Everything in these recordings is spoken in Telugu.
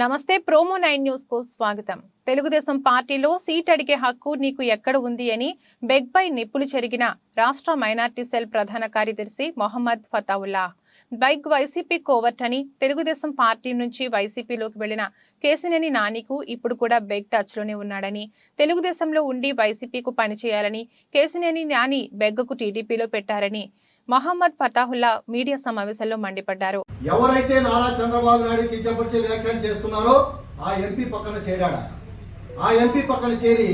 నమస్తే ప్రోమో నైన్ న్యూస్కు స్వాగతం. తెలుగుదేశం పార్టీలో సీట్ అడిగే హక్కు నీకు ఎక్కడ ఉంది అని బెగ్ పై నిప్పులు చెరిగిన రాష్ట్ర మైనార్టీ సెల్ ప్రధాన కార్యదర్శి మొహమ్మద్ ఫతావుల్లా. బైక్ వైసీపీ కోవర్ట్ అని తెలుగుదేశం పార్టీ నుంచి వైసీపీలోకి వెళ్ళిన కేసినేని నానికు ఇప్పుడు కూడా బెగ్ టచ్లోనే ఉన్నాడని తెలుగుదేశంలో ఉండి వైసీపీకు పనిచేయాలని కేసినేని నాని బెగ్గకు టీడీపీలో పెట్టారని మహమ్మద్ ఫతాహుల్లా మీడియా సమావేశంలో మండిపడ్డారు. ఎవరైతే నారా చంద్రబాబు నాయుడు కించపరిచే వ్యాఖ్యలు చేస్తున్నారో ఆ ఎంపీ పక్కన చేరాడు. ఆ ఎంపీ పక్కన చేరి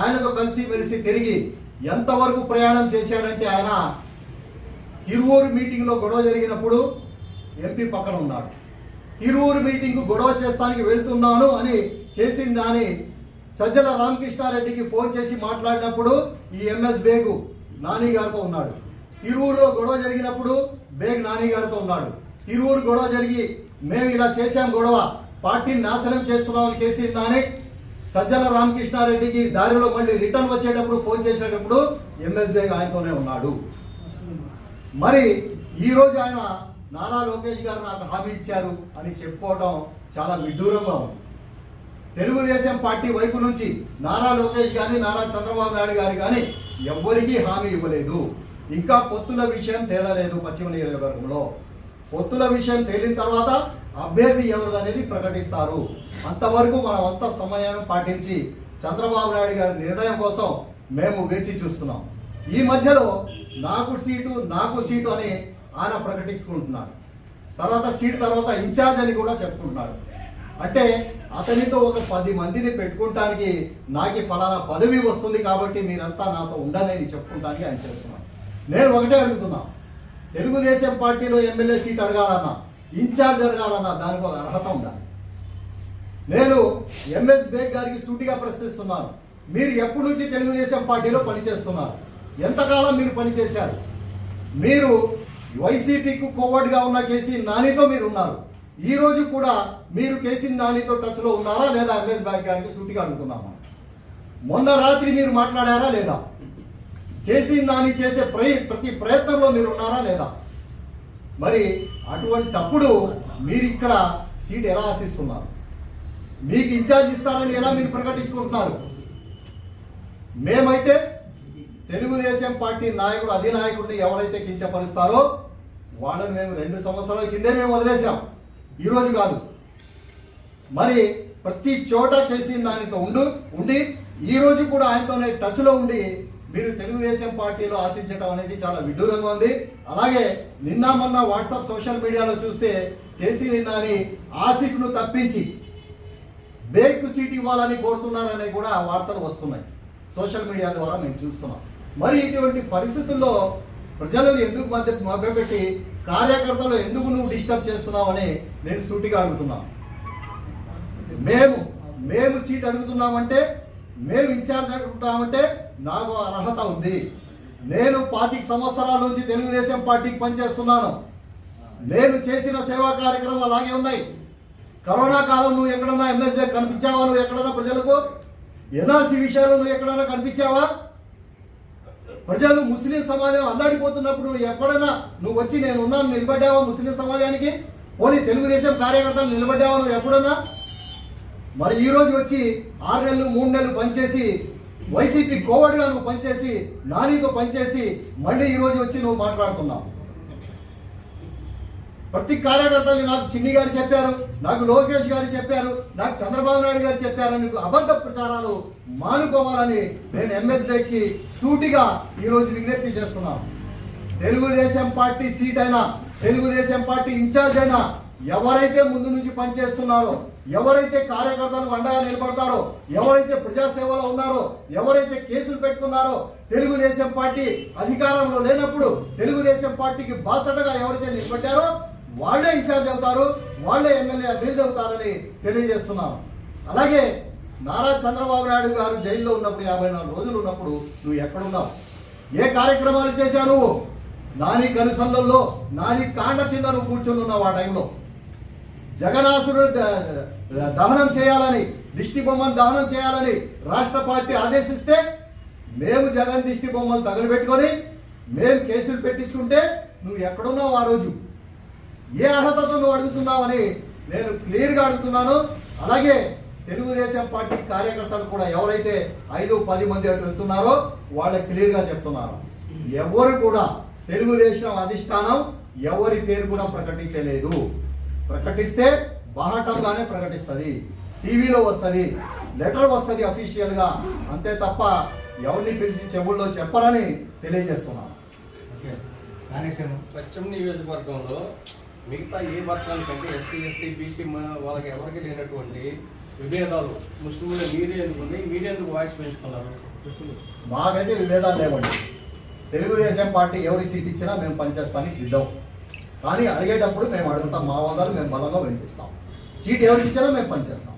ఆయనతో కలిసి మెలిసి తిరిగి ఎంతవరకు ప్రయాణం చేశాడంటే ఆయన ఇరువురు మీటింగ్లో గొడవ జరిగినప్పుడు ఎంపీ పక్కన ఉన్నాడు. ఇరువురు మీటింగ్ గొడవ చేస్తానికి వెళ్తున్నాను అని కేసీ నాని సజ్జల రామకృష్ణారెడ్డికి ఫోన్ చేసి మాట్లాడినప్పుడు ఈ ఎంఎస్ బేగు నాని గారితో ఉన్నాడు. తిరువురులో గొడవ జరిగినప్పుడు బేగ్ నాని గారితో ఉన్నాడు. తిరువురు గొడవ జరిగి మేము ఇలా చేశాం గొడవ. పార్టీని నాశనం చేస్తున్నామని కేసీఆర్ నాని సజ్జల రామకృష్ణారెడ్డికి దారిలో మళ్ళీ రిటర్న్ వచ్చేటప్పుడు ఫోన్ చేసేటప్పుడు ఎంఎస్ బేగ్ ఆయనతోనే ఉన్నాడు. మరి ఈ రోజు ఆయన నారా లోకేష్ గారు నాకు హామీ ఇచ్చారు అని చెప్పుకోవడం చాలా విడ్డూరంగా ఉంది. తెలుగుదేశం పార్టీ వైపు నుంచి నారా లోకేష్ గాని నారా చంద్రబాబు నాయుడు గారు కానీ ఎవ్వరికీ హామీ ఇవ్వలేదు. ఇంకా పొత్తుల విషయం తేలలేదు పశ్చిమ నియోజకవర్గంలో. పొత్తుల విషయం తేలిన తర్వాత అభ్యర్థి ఎవరిది అనేది ప్రకటిస్తారు. అంతవరకు మనం అంత సమయాన్ని పాటించి చంద్రబాబు నాయుడు గారి నిర్ణయం కోసం మేము వేచి చూస్తున్నాం. ఈ మధ్యలో నాకు సీటు నాకు సీటు అని ఆయన ప్రకటించుకుంటున్నాడు. తర్వాత సీట్ తర్వాత ఇన్ఛార్జ్ అని కూడా చెప్పుకుంటున్నాడు. అంటే అతనితో ఒక పది మందిని పెట్టుకుంటానికి నాకు ఫలానా పదవి వస్తుంది కాబట్టి మీరంతా నాతో ఉండనని చెప్పుకుంటానికి ఆయన చేస్తున్నాడు నేను ఒకటే అడుగుతున్నా. తెలుగుదేశం పార్టీలో ఎమ్మెల్యే సీట్ అడగాలన్నా ఇన్ఛార్జ్ అడగాలన్నా దానికి ఒక అర్హత ఉండాలి. నేను ఎంఎస్ బేగ్ గారికి సూటిగా ప్రశ్నిస్తున్నాను. మీరు ఎప్పటి నుంచి తెలుగుదేశం పార్టీలో పనిచేస్తున్నారు? ఎంతకాలం మీరు పనిచేశారు? మీరు వైసీపీకి కోవర్డ్గా ఉన్న కేసీ నానితో మీరు ఉన్నారు. ఈ రోజు కూడా మీరు కేసీ నానితో టచ్లో ఉన్నారా లేదా ఎంఎస్ బేగ్ గారికి సూటిగా అడుగుతున్నామా? మొన్న రాత్రి మీరు మాట్లాడారా లేదా? కేసీ నాని చేసే ప్రతి ప్రయత్నంలో మీరు ఉన్నారా లేదా? మరి అటువంటప్పుడు మీరు ఇక్కడ సీట్ ఎలా ఆశిస్తున్నారు? మీకు ఇన్ఛార్జ్ ఇస్తారని ఎలా మీరు ప్రకటించుకుంటున్నారు? మేమైతే తెలుగుదేశం పార్టీ నాయకుడు అధినాయకుడిని ఎవరైతే కించపరుస్తారో వాళ్ళని మేము రెండు సంవత్సరాల కిందే మేము వదిలేసాం ఈరోజు కాదు. మరి ప్రతి చోట కేసీ నానితో ఉండు ఉండి ఈరోజు కూడా ఆయనతోనే టచ్లో ఉండి మీరు తెలుగుదేశం పార్టీలో ఆశించడం అనేది చాలా విడ్డూరంగా ఉంది. అలాగే నిన్న మొన్న వాట్సాప్ సోషల్ మీడియాలో చూస్తే కేసీ నాని ఆసిఫ్ను తప్పించి బేక్ సీట్ ఇవ్వాలని కోరుతున్నారనే కూడా వార్తలు వస్తున్నాయి. సోషల్ మీడియా ద్వారా మేము చూస్తున్నాం. మరి ఇటువంటి పరిస్థితుల్లో ప్రజలను ఎందుకు మధ్య మభ్యపెట్టి కార్యకర్తలు ఎందుకు నువ్వు డిస్టర్బ్ చేస్తున్నావు అని నేను సూటిగా అడుగుతున్నాను. మేము మేము సీట్ అడుగుతున్నామంటే మేము ఇన్ఛార్జ్ ఉంటామంటే నాకు అర్హత ఉంది. నేను పాతిక సంవత్సరాల నుంచి తెలుగుదేశం పార్టీకి పనిచేస్తున్నాను. నేను చేసిన సేవా కార్యక్రమాలు అలాగే ఉన్నాయి. కరోనా కాలం నువ్వు ఎక్కడన్నా ఎమ్మెల్యే కనిపించావా? నువ్వు ఎక్కడన్నా ప్రజలకు? ఎన్ఆర్సీ విషయాలు నువ్వు ఎక్కడన్నా కనిపించావా? ప్రజలు ముస్లిం సమాజం అల్లాడిపోతున్నప్పుడు నువ్వు ఎప్పుడైనా నువ్వు వచ్చి నేను ఉన్నాను నిలబడ్డావా ముస్లిం సమాజానికి? పోనీ తెలుగుదేశం కార్యకర్తలు నిలబడ్డావా నువ్వు ఎప్పుడన్నా? మరి ఈరోజు వచ్చి ఆరు నెలలు మూడు నెలలు పనిచేసి వైసీపీ కోవడ్గా నువ్వు పనిచేసి నానితో పనిచేసి మళ్ళీ ఈరోజు వచ్చి నువ్వు మాట్లాడుతున్నావు. ప్రతి కార్యకర్తలు నాకు చిన్ని గారు చెప్పారు నాకు లోకేష్ గారు చెప్పారు నాకు చంద్రబాబు నాయుడు గారు చెప్పారని అబద్ధ ప్రచారాలు మానుకోవాలని నేను ఎంఎస్డీకి సూటిగా ఈరోజు విజ్ఞప్తి చేస్తున్నాను. తెలుగుదేశం పార్టీ సీట్ అయినా తెలుగుదేశం పార్టీ ఇన్ఛార్జ్ అయినా ఎవరైతే ముందు నుంచి పనిచేస్తున్నారో ఎవరైతే కార్యకర్తలకు అండగా నిలబడతారో ఎవరైతే ప్రజాసేవలో ఉన్నారో ఎవరైతే కేసులు పెట్టుకున్నారో తెలుగుదేశం పార్టీ అధికారంలో లేనప్పుడు తెలుగుదేశం పార్టీకి బాసటగా ఎవరైతే నిలబడ్డారో వాళ్ళే ఇన్ఛార్జ్ అవుతారు వాళ్ళే ఎమ్మెల్యే అభ్యర్థి అవుతారని తెలియజేస్తున్నాను. అలాగే నారా చంద్రబాబు నాయుడు గారు జైల్లో ఉన్నప్పుడు యాభై నాలుగు రోజులు ఉన్నప్పుడు నువ్వు ఎక్కడున్నావు? ఏ కార్యక్రమాలు చేశావు నువ్వు? నాని కనుసంధంలో నాని కాండ కింద నువ్వు కూర్చొని ఉన్నావు ఆ టైంలో. జగనాసురుడు దహనం చేయాలని దిష్టి బొమ్మను దహనం చేయాలని రాష్ట్ర పార్టీ ఆదేశిస్తే మేము జగన్ దిష్టి బొమ్మలు తగలబెట్టుకొని మేము కేసులు పెట్టించుకుంటే నువ్వు ఎక్కడున్నావు ఆ రోజు? ఏ అర్హతతో నువ్వు అడుగుతున్నావని నేను క్లియర్గా అడుగుతున్నాను. అలాగే తెలుగుదేశం పార్టీ కార్యకర్తలు కూడా ఎవరైతే ఐదు పది మంది అటు వెళ్తున్నారో వాళ్ళకి క్లియర్గా చెప్తున్నారు ఎవరు కూడా తెలుగుదేశం అధిష్టానం ఎవరి పేరు కూడా ప్రకటించలేదు. ప్రకటిస్తే బాహటంగానే ప్రకటిస్తుంది. టీవీలో వస్తుంది లెటర్ వస్తుంది అఫీషియల్గా. అంతే తప్ప ఎవరిని పిలిచి చెవుల్లో చెప్పరని తెలియజేస్తున్నాను పశ్చిమ నియోజకవర్గంలో మిగతా ఏ వర్గాల కంటే ఎస్టీ ఎస్టీ బీసీ వాళ్ళకి ఎవరికి లేనటువంటి విభేదాలు ముస్లింలు మీరే ఎందుకు ఉన్నాయి మీరే ఎందుకు వాయిస్ పెంచుతున్నారు? మాకైతే విభేదాలు లేవండి. తెలుగుదేశం పార్టీ ఎవరి సీట్ ఇచ్చినా మేము పనిచేస్తానికి సిద్ధం. కానీ అడిగేటప్పుడు మేము అడుగుతాం మా వాదాలు మేము బలంగా వినిపిస్తాం. సీట్ ఎవరికి ఇచ్చారో మేము పనిచేస్తాం.